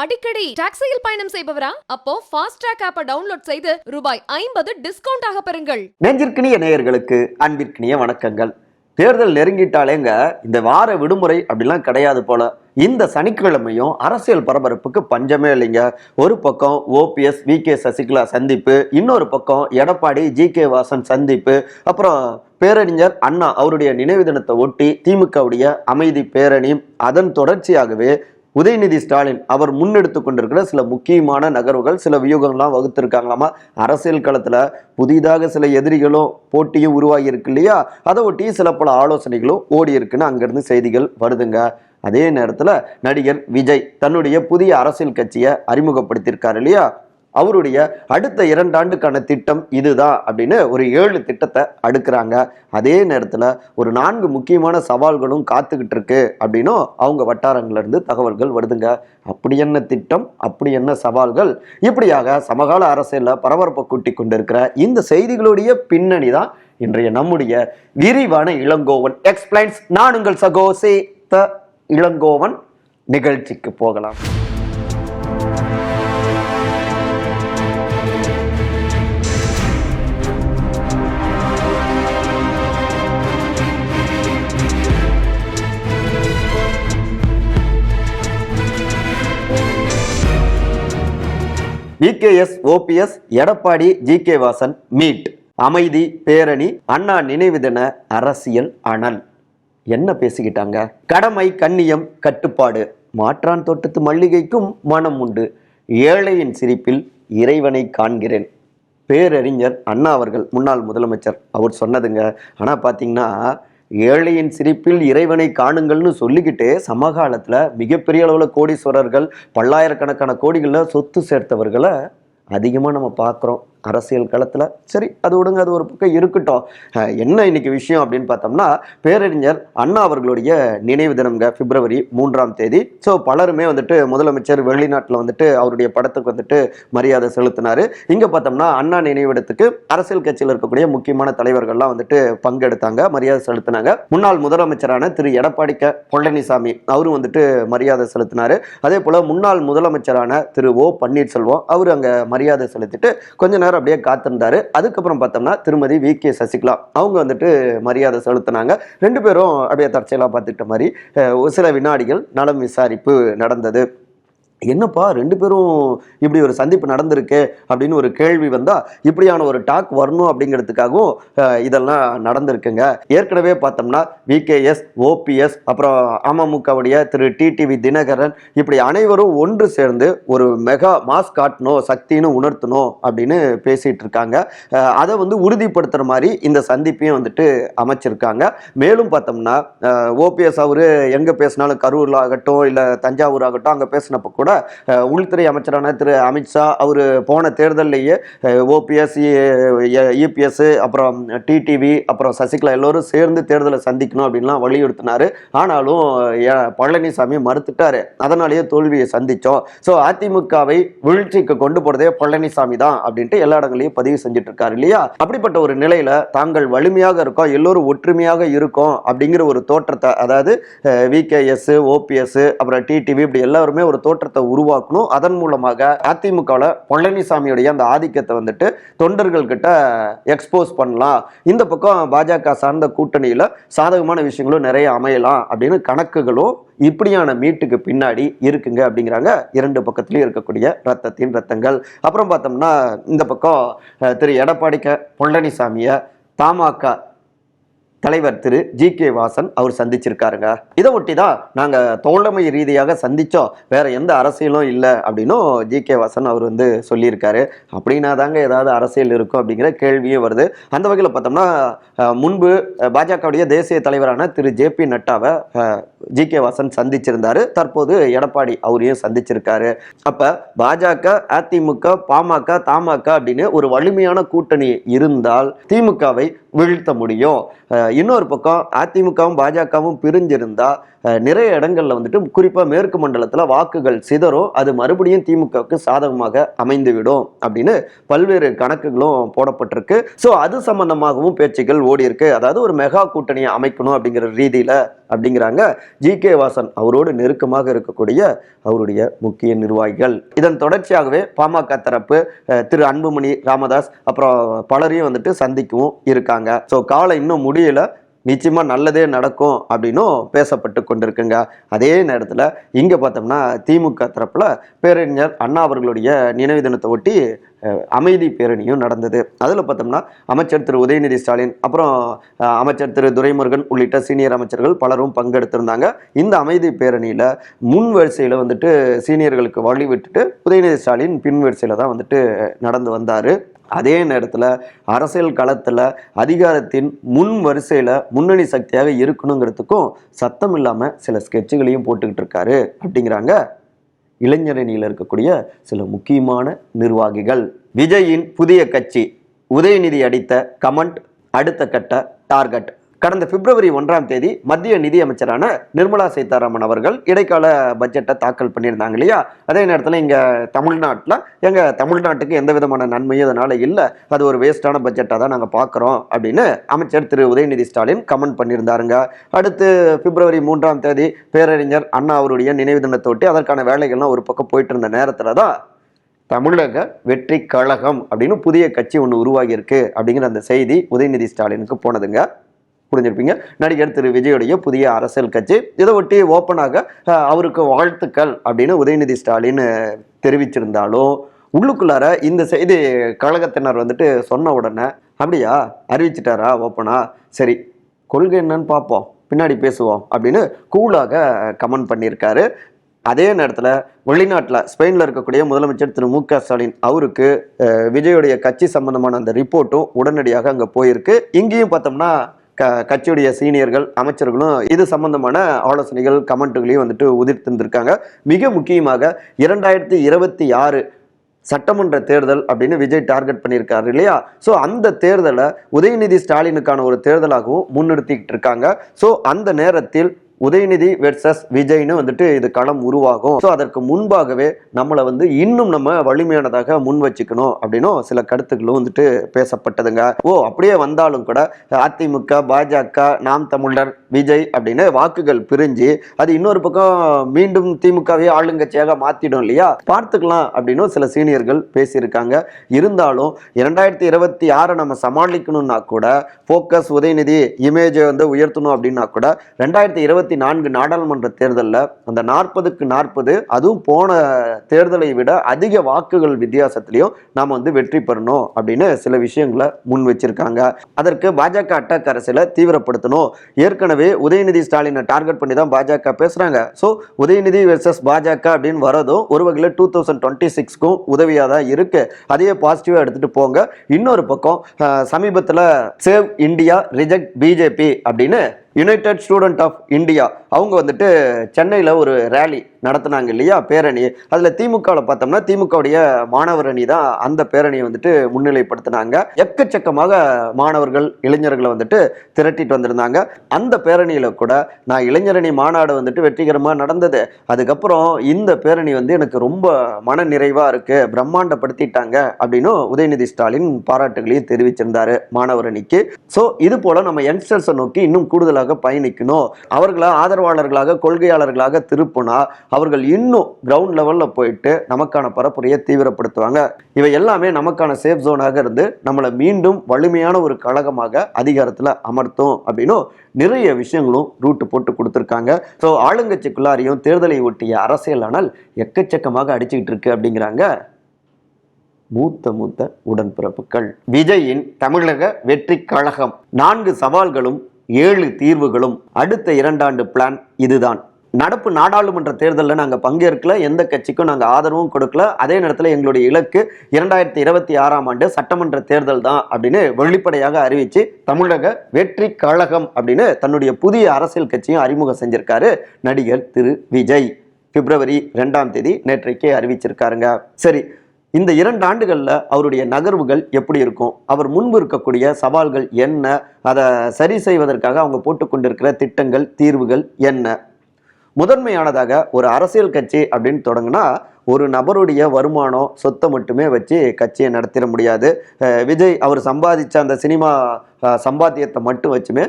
அடிக்கடி டாக்ஸியில் பயணம் செய்பவரா? அப்போ ஃபாஸ்ட் ட்ராக் ஆப்பை டவுன்லோட் செய்து ரூபாய் ஐம்பது டிஸ்கவுண்ட் ஆக பெறுங்கள். நெஞ்சிற்கினிய நேயர்களுக்கு அன்பிற்கினிய வணக்கங்கள். தேர்தல் நெருங்கிட்டாலேங்க இந்த வார விடுமுறை அப்படிலாம் கிடையாது போல. இந்த சனிக்கிழமையும் அரசியல் பரபரப்புக்கு பஞ்சமே இல்லைங்க. ஒரு பக்கம் ஓபிஎஸ் வி கே சசிகலா சந்திப்பு இன்னொரு பக்கம் எடப்பாடி ஜி கே வாசன் சந்திப்பு அப்புறம் பேரறிஞர் அண்ணா அவருடைய நினைவு தினத்தை ஒட்டி திமுகவுடைய அமைதி பேரணி அதன் தொடர்ச்சியாகவே உதயநிதி ஸ்டாலின் அவர் முன்னெடுத்து கொண்டிருக்கிற சில முக்கியமான நகர்வுகள் சில வியூகங்கள்லாம் வகுத்திருக்காங்களாமா? அரசியல் களத்தில் புதிதாக சில எதிரிகளும் போட்டியும் உருவாகி இருக்கு இல்லையா? அதை ஒட்டி சில பல ஆலோசனைகளும் ஓடி இருக்குன்னு அங்கேருந்து செய்திகள் வருதுங்க. அதே நேரத்தில் நடிகர் விஜய் தன்னுடைய புதிய அரசியல் கட்சியை அறிமுகப்படுத்தியிருக்காரு இல்லையா? அவருடைய அடுத்த இரண்டாண்டுக்கான திட்டம் இதுதான் அப்படின்னு ஒரு ஏழு திட்டத்தை அடுக்கிறாங்க. அதே நேரத்தில் ஒரு நான்கு முக்கியமான சவால்களும் காத்துக்கிட்டு இருக்கு அப்படின்னும் அவங்க வட்டாரங்கள்லேருந்து தகவல்கள் வருதுங்க. அப்படி என்ன திட்டம் அப்படி என்ன சவால்கள்? இப்படியாக சமகால அரசியலில் பரபரப்பை கூட்டி கொண்டிருக்கிற இந்த செய்திகளுடைய பின்னணி தான் இன்றைய நம்முடைய விரிவான இளங்கோவன் எக்ஸ்பிளைன்ஸ் நான் உங்கள் சகோசே த இளங்கோவன். நிகழ்ச்சிக்கு போகலாம். EKS OPS Edappadi G K Vasan meet. அமைதி பேரணி அண்ணா நினைவு தின அரசியல் அனல். என்ன பேசிக்கிட்டாங்க? கடமை கண்ணியம் கட்டுப்பாடு. மாற்றான் தோட்டத்து மல்லிகைக்கும் மனம் உண்டு. ஏழையின் சிரிப்பில் இறைவனை காண்கிறேன். பேரறிஞர் அண்ணா அவர்கள் முன்னாள் முதலமைச்சர். அவர் சொன்னதுங்க. ஆனால் பார்த்தீங்கன்னா ஏழையின் சிரிப்பில் இறைவனை காணுங்கள்னு சொல்லிக்கிட்டே சமகாலத்தில் மிகப்பெரிய அளவில் கோடீஸ்வரர்கள் பல்லாயிரக்கணக்கான கோடிகளில் சொத்து சேர்த்தவர்களை அதிகமாக நம்ம பார்க்குறோம் அரசியல் களத்தில் சரி அது விடுங்க அது ஒரு பக்கம் இருக்கட்டும். என்ன இன்னைக்கு விஷயம் அப்படின்னு பார்த்தோம்னா பேரறிஞர் அண்ணா அவர்களுடைய நினைவு தினம்ங்க பிப்ரவரி மூன்றாம் தேதி. ஸோ பலருமே வந்துட்டு முதலமைச்சர் வெளிநாட்டில் வந்துட்டு அவருடைய படத்துக்கு வந்துட்டு மரியாதை செலுத்தினார். இங்கே பார்த்தோம்னா அண்ணா நினைவிடத்துக்கு அரசியல் கட்சியில் இருக்கக்கூடிய முக்கியமான தலைவர்கள்லாம் வந்துட்டு பங்கெடுத்தாங்க மரியாதை செலுத்தினாங்க. முன்னாள் முதலமைச்சரான திரு. எடப்பாடி க. பழனிசாமி அவரும் வந்துட்டு மரியாதை செலுத்தினார். அதே போல் முன்னாள் முதலமைச்சரான திரு. ஓ. பன்னீர்செல்வம் அவர் அங்கே மரியாதை செலுத்திட்டு கொஞ்ச நேரம் அப்படியே காத்திருந்தாரு. அதுக்கப்புறம் பார்த்தோம்னா திருமதி வி. கே. சசிகலா அவங்க வந்துட்டு மரியாதை செலுத்தினாங்க. ரெண்டு பேரும் அப்படியே தற்செயலாக பார்த்துக்கிட்ட மாதிரி ஒரு சில வினாடிகள் நலம் விசாரிப்பு நடந்தது. என்னப்பா ரெண்டு பேரும் இப்படி ஒரு சந்திப்பு நடந்திருக்கு அப்படின்னு ஒரு கேள்வி வந்தால் இப்படியான ஒரு டாக் வரணும் அப்படிங்கிறதுக்காகவும் இதெல்லாம் நடந்திருக்குங்க. ஏற்கனவே பார்த்தோம்னா விகேஎஸ் ஓபிஎஸ் அப்புறம் அமமுகவுடைய திரு டிடிவி தினகரன் இப்படி அனைவரும் ஒன்று சேர்ந்து ஒரு மெகா மாஸ் காட்டணும் சக்தின்னு உணர்த்தணும் அப்படின்னு பேசிகிட்டு இருக்காங்க. அதை வந்து உறுதிப்படுத்துகிற மாதிரி இந்த சந்திப்பையும் வந்துட்டு அமைச்சிருக்காங்க. மேலும் பார்த்தோம்னா ஓபிஎஸ் அவர் எங்கே பேசினாலும் கரூரில் ஆகட்டும் இல்லை தஞ்சாவூர் ஆகட்டும் அங்கே பேசினப்போ கூட உள்துறை அமைச்சரான திரு அமித்ஷா அவர் போன தேர்தல்லையே ஓபிஎஸ் இபிஎஸ் அப்புறம் டிடிவி அப்புறம் சசிகலா எல்லோரும் சேர்ந்து தேர்தலை சந்திக்கணும் அப்படின்லாம் வலியுறுத்தினாரு. ஆனாலும் பழனிசாமி மறுத்துட்டாரு. அதனாலேயே தோல்வியை சந்தித்தோம் ஸோ அதிமுகவை வீழ்ச்சிக்கு கொண்டு போறதே பழனிசாமி தான் அப்படின்ட்டு எல்லா இடங்களையும் பதிவு செஞ்சுட்டு இருக்காரு இல்லையா? அப்படிப்பட்ட ஒரு நிலையில தாங்கள் வலிமையாக இருக்கோம் எல்லோரும் ஒற்றுமையாக இருக்கோம் அப்படிங்கிற ஒரு தோற்றத்தை அதாவது விகேஎஸ் ஓபிஎஸ் அப்புறம் டிடிவி இப்படி எல்லாருமே ஒரு தோற்றத்தை உருவாக்கணும். அதன் மூலமாக அதிமுகவில் பழனிசாமியுடைய அந்த ஆதிக்கத்தை வந்துட்டு தொண்டர்கள் கிட்ட எக்ஸ்போஸ் பண்ணலாம். இந்த பக்கம் பாஜக சார்ந்த கூட்டணியில் சாதகமான விஷயங்களும் நிறைய அமையலாம் அப்படின்னு கணக்குகளும் இப்படியான மீட்டுக்கு பின்னாடி இருக்குங்க அப்படிங்கிறாங்க. இரண்டு பக்கத்துலேயும் இருக்கக்கூடிய ரத்தத்தின் ரத்தங்கள். அப்புறம் பார்த்தோம்னா இந்த பக்கம் திரு எடப்பாடி க பழனிசாமியை தமாக தலைவர் திரு ஜி கே வாசன் அவர் சந்திச்சிருக்காருங்க. இதை ஒட்டி தான் நாங்கள் தோழமை ரீதியாக சந்தித்தோம் வேற எந்த அரசியலும் இல்லை அப்படின்னும் ஜி கே வாசன் அவர் வந்து சொல்லியிருக்காரு. அப்படின்னா தாங்க ஏதாவது அரசியல் இருக்கும் அப்படிங்கிற கேள்வியும் வருது. அந்த வகையில் பார்த்தோம்னா முன்பு பாஜகவுடைய தேசிய தலைவரான திரு ஜே பி நட்டாவை ஜி கே வாசன் சந்திச்சிருந்தாரு. தற்போது எடப்பாடி அவரையும் சந்திச்சிருக்காரு. அப்போ பாஜக அதிமுக பாமக தமாக அப்படின்னு ஒரு வலிமையான கூட்டணி இருந்தால் திமுகவை வீழ்த்த முடியும். இன்னொரு பக்கம் அதிமுகவும் பாஜகவும் பிரிஞ்சிருந்தால் நிறைய இடங்களில் வந்துட்டு குறிப்பாக மேற்கு மண்டலத்தில் வாக்குகள் சிதறும். அது மறுபடியும் திமுகவுக்கு சாதகமாக அமைந்துவிடும் அப்படின்னு பல்வேறு கணக்குகளும் போடப்பட்டிருக்கு. ஸோ அது சம்பந்தமாகவும் பேச்சுக்கள் ஓடி இருக்கு அதாவது ஒரு மெகா கூட்டணியை அமைக்கணும் அப்படிங்கிற ரீதியில் அப்படிங்கிறாங்க. ஜி கே வாசன் அவரோடு நெருக்கமாக இருக்கக்கூடிய அவருடைய முக்கிய நிர்வாகிகள். இதன் தொடர்ச்சியாகவே பாமக தரப்பு திரு அன்புமணி ராமதாஸ் அப்புறம் பலரையும் வந்துட்டு சந்திக்கவும் இருக்காங்க. ஸோ காலம் இன்னும் முடியல. நிச்சயமாக நல்லதே நடக்கும் அப்படின்னும் பேசப்பட்டு கொண்டிருக்குங்க. அதே நேரத்தில் இங்கே பார்த்தோம்னா திமுக தரப்பில் பேரறிஞர் அண்ணா அவர்களுடைய நினைவு தினத்தை ஒட்டி அமைதி பேரணியும் நடந்தது. அதில் பார்த்தோம்னா அமைச்சர் திரு உதயநிதி ஸ்டாலின் அப்புறம் அமைச்சர் திரு துரைமுருகன் உள்ளிட்ட சீனியர் அமைச்சர்கள் பலரும் பங்கெடுத்திருந்தாங்க. இந்த அமைதி பேரணியில் முன் வரிசையில் வந்துட்டு சீனியர்களுக்கு வழி விட்டுட்டு உதயநிதி ஸ்டாலின் பின் வரிசையில் தான் வந்துட்டு நடந்து வந்தார். அதே நேரத்தில் அரசியல் களத்தில் அதிகாரத்தின் முன் வரிசையில் முன்னணி சக்தியாக இருக்கணுங்கிறதுக்கும் சத்தம் இல்லாமல் சில ஸ்கெட்சுகளையும் போட்டுக்கிட்டு இருக்காரு அப்படிங்கிறாங்க இளைஞரணியில் இருக்கக்கூடிய சில முக்கியமான நிர்வாகிகள். விஜயின் புதிய கட்சி உதயநிதி அடித்த கமெண்ட் அடுத்த கட்ட டார்கெட். கடந்த பிப்ரவரி ஒன்றாம் தேதி மத்திய நிதி அமைச்சரான நிர்மலா சீதாராமன் அவர்கள் இடைக்கால பட்ஜெட்டை தாக்கல் பண்ணியிருந்தாங்க இல்லையா? அதே நேரத்தில் இங்கே தமிழ்நாட்டில் எங்கள் தமிழ்நாட்டுக்கு எந்த விதமான நன்மையும் அதனால் இல்லை. அது ஒரு வேஸ்டான பட்ஜெட்டாக தான் நாங்கள் பார்க்குறோம் அப்படின்னு அமைச்சர் திரு. உதயநிதி ஸ்டாலின் கமெண்ட் பண்ணியிருந்தாருங்க. அடுத்து பிப்ரவரி மூன்றாம் தேதி பேரறிஞர் அண்ணா அவருடைய நினைவு தினத்தொட்டி அதற்கான வேலைகள்லாம் ஒரு பக்கம் போயிட்டு இருந்த நேரத்தில் தான் தமிழக வெற்றி கழகம் அப்படின்னு புதிய கட்சி ஒன்று உருவாகியிருக்கு அப்படிங்கிற அந்த செய்தி உதயநிதி ஸ்டாலினுக்கு போனதுங்க. புரிஞ்சிருப்பீங்க. நடிகர் திரு விஜயுடைய புதிய அரசியல் கட்சி. இதை ஒட்டி ஓப்பனாக அவருக்கு வாழ்த்துக்கள் அப்படின்னு உதயநிதி ஸ்டாலின் தெரிவிச்சிருந்தாலும் உள்ளுக்குள்ளார இந்த செய்தி கழகத்தினர் வந்துட்டு சொன்ன உடனே அப்படியா? அறிவிச்சிட்டாரா ஓப்பனா சரி கொள்கை என்னன்னு பார்ப்போம். பின்னாடி பேசுவோம். அப்படின்னு கூலாக கமெண்ட் பண்ணியிருக்காரு. அதே நேரத்தில் வெளிநாட்டில் ஸ்பெயினில் இருக்கக்கூடிய முதலமைச்சர் திரு மு க ஸ்டாலின் அவருக்கு விஜயுடைய கட்சி சம்பந்தமான அந்த ரிப்போர்ட்டும் உடனடியாக அங்கே போயிருக்கு. இங்கேயும் பார்த்தோம்னா க கட்சியுடைய சீனியர்கள் அமைச்சர்களும் இது சம்பந்தமான ஆலோசனைகள் கமெண்ட்டுகளையும் வந்துட்டு உதிர்த்திருந்திருக்காங்க. மிக முக்கியமாக இரண்டாயிரத்தி இருபத்தி ஆறு சட்டமன்ற தேர்தல் அப்படின்னு விஜய் டார்கெட் பண்ணியிருக்காரு இல்லையா? ஸோ அந்த தேர்தலை உதயநிதி ஸ்டாலினுக்கான ஒரு தேர்தலாகவும் முன்னிறுத்திக்கிட்டு இருக்காங்க. ஸோ அந்த நேரத்தில் உதயநிதி வெர்சஸ் விஜய்னு வந்துட்டு இது களம் உருவாகும். ஸோ அதற்கு முன்பாகவே நம்மளை வந்து இன்னும் நம்ம வலிமையானதாக முன் வச்சுக்கணும் அப்படின்னும் சில கருத்துக்களும் வந்துட்டு பேசப்பட்டதுங்க. ஓ அப்படியே வந்தாலும் கூட அதிமுக பாஜக நாம் தமிழர் விஜய் அப்படின்னு வாக்குகள் பிரிஞ்சு அது இன்னொரு பக்கம் மீண்டும் திமுகவே ஆளுங்கட்சியாக மாத்திடும் இல்லையா? பார்த்துக்கலாம் அப்படின்னு சில சீனியர்கள் பேசியிருக்காங்க. இருந்தாலும் இரண்டாயிரத்தி இருபத்தி ஆறை நம்ம சமாளிக்கணும்னா கூட ஃபோக்கஸ் உதயநிதி இமேஜை வந்து உயர்த்தணும் அப்படின்னா கூட ரெண்டாயிரத்தி இருபத்தி நான்கு நாடாளுமன்ற தேர்தலில் அந்த நாற்பதுக்கு நாற்பது அதுவும் போன தேர்தலை விட அதிக வாக்குகள் வித்தியாசத்திலையும் நாம் வந்து வெற்றி பெறணும் அப்படின்னு சில விஷயங்களை முன் வச்சிருக்காங்க. அதற்கு பாஜக அட்டாக் அரசியலை தீவிரப்படுத்தணும். ஏற்கனவே உதயநிதி ஸ்டாலினை டார்கெட் பண்ணி தான் பாஜக பேசுகிறாங்க ஸோ உதயநிதி வெர்சஸ் பாஜக அப்படின்னு வரதும் ஒரு வகையில் டூ தௌசண்ட் டுவெண்ட்டி சிக்ஸ்க்கும் உதவியாக தான் இருக்குது அதையே பாசிட்டிவாக எடுத்துகிட்டு போங்க. இன்னொரு பக்கம் சமீபத்தில் சேவ் இந்தியா ரிஜெக்ட் பிஜேபி அப்படின்னு யுனைடெட் ஸ்டூடெண்ட் ஆஃப் இந்தியா அவங்க வந்துட்டு சென்னையில் ஒரு ரேலி நடத்துனாங்க இல்லையா பேரணி. அதில் திமுகவில் பார்த்தோம்னா திமுகவுடைய மாணவர் அணி தான் அந்த பேரணியை வந்துட்டு முன்னிலைப்படுத்தினாங்க. எக்கச்சக்கமாக மாணவர்கள் இளைஞர்களை வந்துட்டு திரட்டிட்டு வந்திருந்தாங்க. அந்த பேரணியில் கூட நான் இளைஞரணி மாநாடு வந்துட்டு வெற்றிகரமாக நடந்தது. அதுக்கப்புறம் இந்த பேரணி வந்து எனக்கு ரொம்ப மன நிறைவாக இருக்குது பிரம்மாண்டப்படுத்திட்டாங்க அப்படின்னு உதயநிதி ஸ்டாலின் பாராட்டுகளையும் தெரிவிச்சிருந்தாரு மாணவர் அணிக்கு. ஸோ இது போல் நம்ம யங்ஸ்டர்ஸை நோக்கி இன்னும் கூடுதலாக பயணிக்கணும். அவர்களை ஆதரவாளர்களாக கொள்கையாளர்களாக திருப்புனா அவர்கள் இன்னும் கிரவுண்ட் லெவலில் போயிட்டு நமக்கான பரப்புரையை தீவிரப்படுத்துவாங்க. இவை எல்லாமே நமக்கான சேஃப் ஜோனாக இருந்து நம்மளை மீண்டும் வலிமையான ஒரு கழகமாக அதிகாரத்தில் அமர்த்தும் அப்படின்னும் நிறைய விஷயங்களும் ரூட்டு போட்டு கொடுத்துருக்காங்க. ஸோ ஆளுங்கட்சிக்குள்ளாரையும் தேர்தலை ஒட்டிய அரசியல் ஆனால் எக்கச்சக்கமாக அடிச்சுக்கிட்டு இருக்கு அப்படிங்கிறாங்க மூத்த மூத்த உடன்பிறப்புகள். விஜயின் தமிழக வெற்றி கழகம். நான்கு சவால்களும் ஏழு தீர்வுகளும் அடுத்த இரண்டாண்டு பிளான் இதுதான். நடப்பு நாடாளுமன்ற தேர்தலில் நாங்கள் பங்கேற்கல எந்த கட்சிக்கும் நாங்கள் ஆதரவும் கொடுக்கல. அதே நேரத்தில் எங்களுடைய இலக்கு இரண்டாயிரத்தி இருபத்தி ஆறாம் ஆண்டு சட்டமன்ற தேர்தல் தான் அப்படின்னு வெளிப்படையாக அறிவித்து தமிழக வெற்றி கழகம் அப்படின்னு தன்னுடைய புதிய அரசியல் கட்சியும் அறிமுகம் செஞ்சிருக்காரு நடிகர் திரு விஜய். பிப்ரவரி ரெண்டாம் தேதி நேற்றைக்கே அறிவிச்சிருக்காருங்க. சரி இந்த இரண்டு ஆண்டுகளில் அவருடைய நகர்வுகள் எப்படி இருக்கும்? அவர் முன்பு இருக்கக்கூடிய சவால்கள் என்ன? அதை சரி செய்வதற்காக அவங்க போட்டுக்கொண்டிருக்கிற திட்டங்கள் தீர்வுகள் என்ன? முதன்மையானதாக ஒரு அரசியல் கட்சி அப்படின்னு தொடங்கினா ஒரு நபருடைய வருமானம் சொத்தை மட்டுமே வச்சு கட்சியை நடத்திட முடியாது. விஜய் அவர் சம்பாதிச்ச அந்த சினிமா சம்பாத்தியத்தை மட்டும் வச்சுமே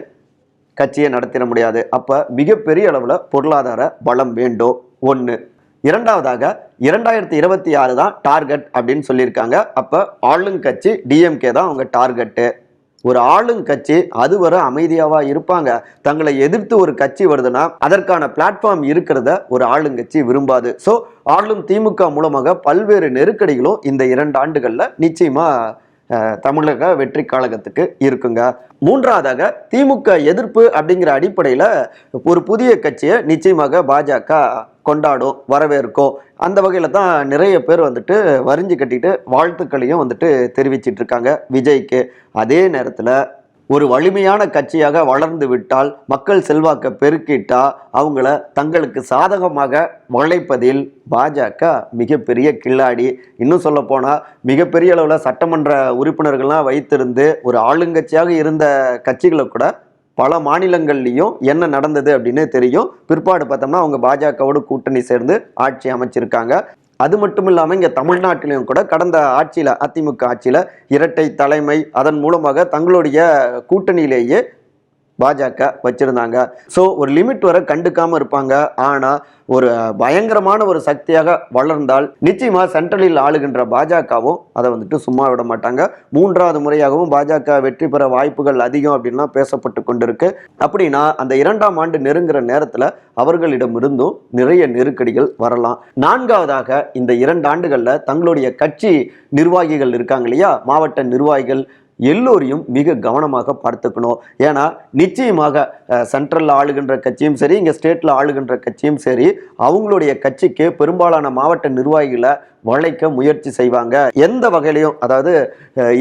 கட்சியை நடத்திட முடியாது. அப்போ மிகப்பெரிய அளவில் பொருளாதார பலம் வேண்டும். ஒன்று இரண்டாவதாக இரண்டாயிரத்தி இருபத்தி ஆறு தான் டார்கெட் அப்படின்னு சொல்லியிருக்காங்க. அப்போ ஆளுங்கட்சி டிஎம்கே தான் அவங்க டார்கெட்டு. ஒரு ஆளுங்கட்சி அதுவரை அமைதியாவா இருப்பாங்க? தங்களை எதிர்த்து ஒரு கட்சி வருதுன்னா அதற்கான பிளாட்ஃபார்ம் இருக்கிறத ஒரு ஆளுங்கட்சி விரும்பாது. ஸோ ஆளும் திமுக மூலமாக பல்வேறு நெருக்கடிகளும் இந்த இரண்டு ஆண்டுகளில் நிச்சயமா தமிழக வெற்றி கழகத்துக்கு இருக்குங்க. மூன்றாவதாக திமுக எதிர்ப்பு அப்படிங்கிற அடிப்படையில் ஒரு புதிய கட்சியை நிச்சயமாக பாஜக கொண்டாடும் வரவேற்கும். அந்த வகையில் தான் நிறைய பேர் வந்துட்டு வரிஞ்சு கட்டிட்டு வாழ்த்துக்களையும் வந்துட்டு தெரிவிச்சிட்டு இருக்காங்க. விஜய்க்கு அதே நேரத்தில் ஒரு வலிமையான கட்சியாக வளர்ந்து விட்டால் மக்கள் செல்வாக்கை பெருக்கிட்டா அவங்கள தங்களுக்கு சாதகமாக வளைப்பதில் பாஜக மிகப்பெரிய கில்லாடி. இன்னும் சொல்ல போனால் மிகப்பெரிய அளவில் சட்டமன்ற உறுப்பினர்கள்லாம் வைத்திருந்து ஒரு ஆளுங்கட்சியாக இருந்த கட்சிகளை கூட பல மாநிலங்கள்லையும் என்ன நடந்தது அப்படின்னு தெரியும். பிற்பாடு பார்த்தோம்னா அவங்க பாஜகவோடு கூட்டணி சேர்ந்து ஆட்சி அமைச்சிருக்காங்க. அது மட்டும் இல்லாமல் இங்கே தமிழ்நாட்டிலையும் கூட கடந்த ஆட்சியில் அதிமுக ஆட்சியில் இரட்டை தலைமை அதன் மூலமாக தங்களுடைய கூட்டணியிலேயே பாஜக வச்சிருந்தாங்க. ஸோ ஒரு லிமிட் வரை கண்டுக்காமல் இருப்பாங்க. ஆனால் ஒரு பயங்கரமான ஒரு சக்தியாக வளர்ந்தால் நிச்சயமாக சென்ட்ரலில் ஆளுகின்ற பாஜகவும் அதை வந்துட்டு சும்மா விட மாட்டாங்க. மூன்றாவது முறையாகவும் பாஜக வெற்றி பெற வாய்ப்புகள் அதிகம் அப்படின்லாம் பேசப்பட்டு கொண்டிருக்கு. அப்படின்னா அந்த இரண்டாம் ஆண்டு நெருங்குற நேரத்தில் அவர்களிடமிருந்தும் நிறைய நெருக்கடிகள் வரலாம். நான்காவதாக இந்த இரண்டு ஆண்டுகளில் தங்களுடைய கட்சி நிர்வாகிகள் இருக்காங்க இல்லையா? மாவட்ட நிர்வாகிகள் எல்லோரையும் மிக கவனமாக பார்த்துக்கணும். ஏன்னா நிச்சயமாக சென்ட்ரலில் ஆளுகின்ற கட்சியும் சரி இங்கே ஸ்டேட்டில் ஆளுகின்ற கட்சியும் சரி அவங்களுடைய கட்சிக்கு பெரும்பாலான மாவட்ட நிர்வாகிகளை வளைக்க முயற்சி செய்வாங்க. எந்த வகையிலையும் அதாவது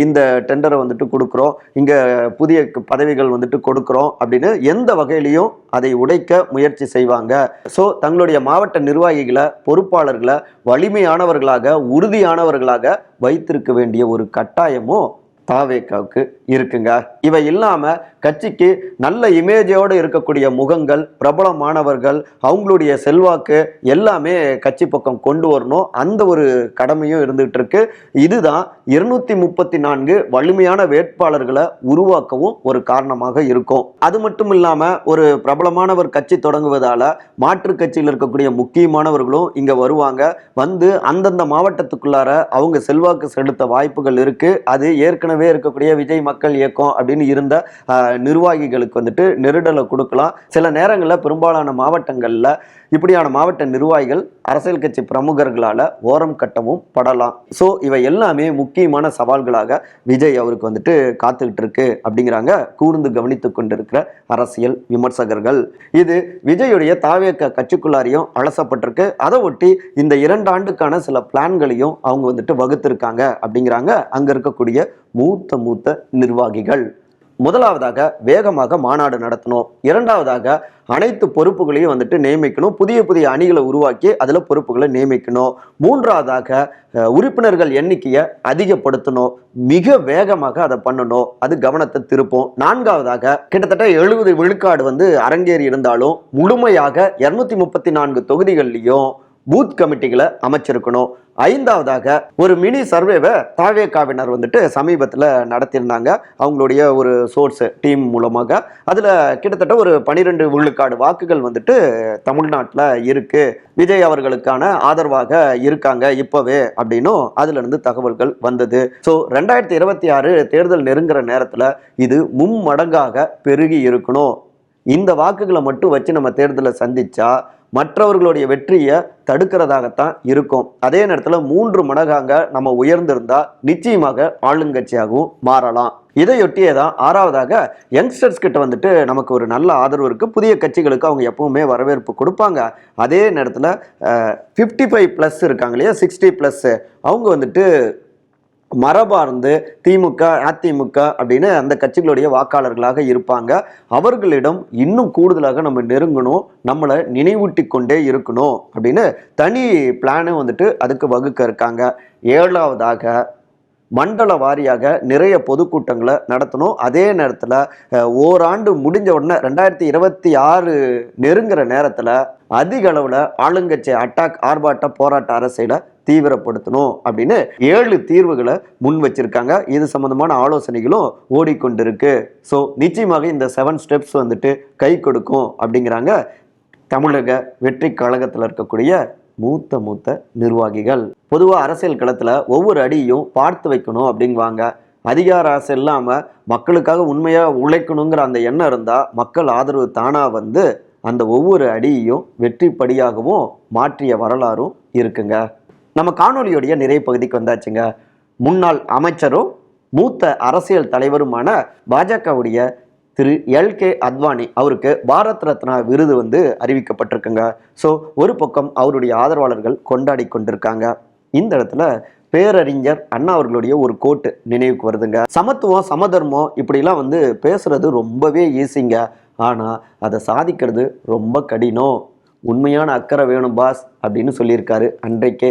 இந்த டெண்டரை வந்துட்டு கொடுக்குறோம் இங்கே புதிய பதவிகள் வந்துட்டு கொடுக்குறோம் அப்படின்னு எந்த வகையிலையும் அதை உடைக்க முயற்சி செய்வாங்க. ஸோ தங்களுடைய மாவட்ட நிர்வாகிகளை பொறுப்பாளர்களை வலிமையானவர்களாக உறுதியானவர்களாக வைத்திருக்க வேண்டிய ஒரு கட்டாயமும் தாவேக்காவுக்கு இருக்குங்க. இவை இல்லாமல் கட்சிக்கு நல்ல இமேஜோடு இருக்கக்கூடிய முகங்கள் பிரபலமானவர்கள் அவங்களுடைய செல்வாக்கு எல்லாமே கட்சி பக்கம் கொண்டு வரணும். அந்த ஒரு கடமையும் இருந்துகிட்டு இருக்கு. இதுதான் இருநூத்தி முப்பத்தி நான்கு வலிமையான வேட்பாளர்களை உருவாக்கவும் ஒரு காரணமாக இருக்கும். அது மட்டும் இல்லாம ஒரு பிரபலமானவர் கட்சி தொடங்குவதால மாற்று கட்சியில் இருக்கக்கூடிய முக்கியமானவர்களும் இங்க வருவாங்க. வந்து அந்தந்த மாவட்டத்துக்குள்ளார அவங்க செல்வாக்கு செலுத்த வாய்ப்புகள் இருக்கு. அது ஏற்கனவே இருக்கக்கூடிய விஜய் மக்கள் இயக்கம் அப்படின்னு இருந்த நிர்வாகிகளுக்கு வந்துட்டு நெருடலை கொடுக்கலாம். சில நேரங்களில் பெரும்பாலான மாவட்டங்களில் இப்படியான மாவட்ட நிர்வாகிகள் அரசியல் கட்சி பிரமுகர்களால் ஓரம் கட்டவும் படலாம். ஸோ இவை எல்லாமே முக்கியமான சவால்களாக விஜய் அவருக்கு வந்துட்டு காத்துக்கிட்டு இருக்கு அப்படிங்கிறாங்க கூர்ந்து கவனித்து கொண்டிருக்கிற அரசியல் விமர்சகர்கள். இது விஜயுடைய தாவியக்க கட்சிக்குள்ளாரையும் அலசப்பட்டிருக்கு. அதை ஒட்டி இந்த இரண்டு ஆண்டுக்கான சில பிளான்களையும் அவங்க வந்துட்டு வகுத்திருக்காங்க அப்படிங்கிறாங்க அங்கே இருக்கக்கூடிய மூத்த மூத்த நிர்வாகிகள். முதலாவதாக வேகமாக மாநாடு நடத்தணும். இரண்டாவதாக அனைத்து பொறுப்புகளையும் வந்துட்டு நியமிக்கணும். புதிய புதிய அணிகளை உருவாக்கி அதில் பொறுப்புகளை நியமிக்கணும். மூன்றாவதாக உறுப்பினர்கள் எண்ணிக்கையை அதிகப்படுத்தணும். மிக வேகமாக அதை பண்ணணும். அது கவனத்தை திருப்பும். நான்காவதாக கிட்டத்தட்ட எழுபது விழுக்காடு வந்து அரங்கேறி இருந்தாலும் முழுமையாக இரநூத்தி முப்பத்தி நான்கு தொகுதிகள்லையும் பூத் கமிட்டிகளை அமைச்சிருக்கணும். ஐந்தாவதாக ஒரு மினி சர்வேவை தாவேக்காவினர் வந்துட்டு சமீபத்தில் நடத்தியிருந்தாங்க. அவங்களுடைய ஒரு சோர்ஸ் டீம் மூலமாக. அதில் கிட்டத்தட்ட ஒரு பனிரெண்டு விழுக்காடு வாக்குகள் வந்துட்டு தமிழ்நாட்டில் இருக்கு. விஜய் அவர்களுக்கான ஆதரவாக இருக்காங்க இப்போவே அப்படின்னும் அதுலேருந்து தகவல்கள் வந்தது. ஸோ ரெண்டாயிரத்தி இருபத்தி ஆறு தேர்தல் நெருங்குற நேரத்தில் இது மும்மடங்காக பெருகி இருக்கணும். இந்த வாக்குகளை மட்டும் வச்சு நம்ம தேர்தலை சந்தித்தா மற்றவர்களுடைய வெற்றியை தடுக்கிறதாகத்தான் இருக்கும். அதே நேரத்தில் மூன்று மடங்காக நம்ம உயர்ந்திருந்தால் நிச்சயமாக ஆளுங்கட்சியாகவும் மாறலாம். இதையொட்டியே தான் ஆறாவதாக யங்ஸ்டர்ஸ் கிட்ட வந்துட்டு நமக்கு ஒரு நல்ல ஆதரவு இருக்குது புதிய கட்சிகளுக்கு அவங்க எப்பவுமே வரவேற்பு கொடுப்பாங்க. அதே நேரத்தில் ஃபிஃப்டி ஃபைவ் ப்ளஸ் இருக்காங்க இல்லையா? சிக்ஸ்டி ப்ளஸ்ஸு அவங்க வந்துட்டு மரபார்ந்து திமுக அதிமுக அப்படின்னு அந்த கட்சிகளுடைய வாக்காளர்களாக இருப்பாங்க. அவர்களிடம் இன்னும் கூடுதலாக நம்ம நெருங்கணும் நம்மளை நினைவூட்டி கொண்டே இருக்கணும் அப்படின்னு தனி பிளானை வந்துட்டு அதுக்கு வகுக்க இருக்காங்க. ஏழாவதாக மண்டல வாரியாக நிறைய பொதுக்கூட்டங்களை நடத்தணும். அதே நேரத்தில் ஓராண்டு முடிஞ்ச உடனே ரெண்டாயிரத்தி இருபத்தி ஆறு நெருங்குற நேரத்தில் அதிக அளவில் ஆளுங்கட்சி அட்டாக் ஆர்ப்பாட்ட போராட்ட அரசியலை தீவிரப்படுத்தணும் அப்படின்னு ஏழு தீர்வுகளை முன் வச்சிருக்காங்க. இது சம்பந்தமான ஆலோசனைகளும் ஓடிக்கொண்டிருக்கு. ஸோ நிச்சயமாக இந்த செவன் ஸ்டெப்ஸ் வந்துட்டு கை கொடுக்கும் அப்படிங்கிறாங்க தமிழக வெற்றி கழகத்தில் இருக்கக்கூடிய மூத்த மூத்த நிர்வாகிகள். பொதுவாக அரசியல் களத்தில் ஒவ்வொரு அடியும் பார்த்து வைக்கணும் அப்படிங்குவாங்க. அதிகார ஆசை இல்லாமல் மக்களுக்காக உண்மையாக உழைக்கணுங்கிற அந்த எண்ணம் இருந்தால் மக்கள் ஆதரவு தானாக வந்து அந்த ஒவ்வொரு அடியையும் வெற்றி படியாகவும் மாற்றிய வரலாறும் இருக்குங்க. நம்ம காணொலியுடைய நிறைய பகுதிக்கு வந்தாச்சுங்க. முன்னாள் அமைச்சரும் மூத்த அரசியல் தலைவருமான பாஜகவுடைய திரு எல் கே அத்வானி அவருக்கு பாரத் ரத்னா விருது வந்து அறிவிக்கப்பட்டிருக்குங்க. ஸோ ஒரு பக்கம் அவருடைய ஆதரவாளர்கள் கொண்டாடி கொண்டிருக்காங்க. இந்த இடத்துல பேரறிஞர் அண்ணா அவர்களுடைய ஒரு கோட்டு நினைவுக்கு வருதுங்க. சமத்துவம் சமதர்மம் இப்படிலாம் வந்து பேசுறது ரொம்பவே ஈஸிங்க. ஆனால் அதை சாதிக்கிறது ரொம்ப கடினம். உண்மையான அக்கறை வேணும் பாஸ் அப்படின்னு சொல்லியிருக்காரு அன்றைக்கே.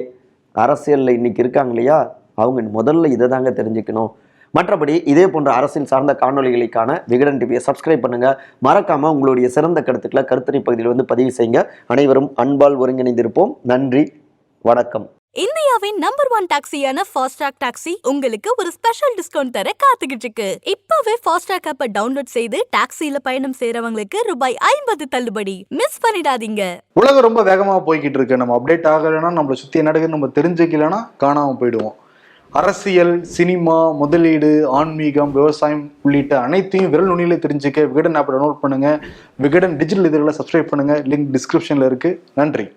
அரசியலில் இன்னைக்கு இருக்காங்க இல்லையா? அவங்க முதல்ல இதை தாங்க தெரிஞ்சுக்கணும். மற்றபடி இதே போன்ற அரசியல் சார்ந்த காணொளிகளுக்கான விகடன் டிவியை சப்ஸ்கிரைப் பண்ணுங்கள் மறக்காமல் உங்களுடைய சிறந்த கருத்துக்களை கருத்துரை பகுதியில் வந்து பதிவு செய்யுங்க. அனைவரும் அன்பால் ஒருங்கிணைந்திருப்போம். நன்றி. வணக்கம். இந்தியாவின் நம்பர் ஒன் டாக்ஸியான ஃபாஸ்ட்ராக் டாக்ஸி உங்களுக்கு ஒரு ஸ்பெஷல் டிஸ்கவுண்ட் தர காத்துக்கிட்டு இருக்கு இப்பவே ஃபாஸ்ட்ராக் ஆப்பை டவுன்லோட் செய்து டாக்ஸில பயணம் செய்யறவங்களுக்கு ரூபாய் ஐம்பது தள்ளுபடி. மிஸ் பண்ணிடாதீங்க. உலகம் ரொம்ப வேகமாக போய்கிட்டு இருக்கு நம்ம அப்டேட் ஆகலைன்னா நம்மளை சுற்றி என்ன நம்ம தெரிஞ்சுக்கலன்னா காணாமல் போயிடுவோம். அரசியல் சினிமா முதலீடு ஆன்மீகம் விவசாயம் உள்ளிட்ட அனைத்தையும் விரல் நுனியில தெரிஞ்சுக்க விகடன் ஆப்பை டவுன்லோட் பண்ணுங்க. விகடன் டிஜிட்டல் இதழில் சப்ஸ்கிரைப் பண்ணுங்க. லிங்க் டிஸ்கிரிப்ஷன்ல இருக்கு. நன்றி.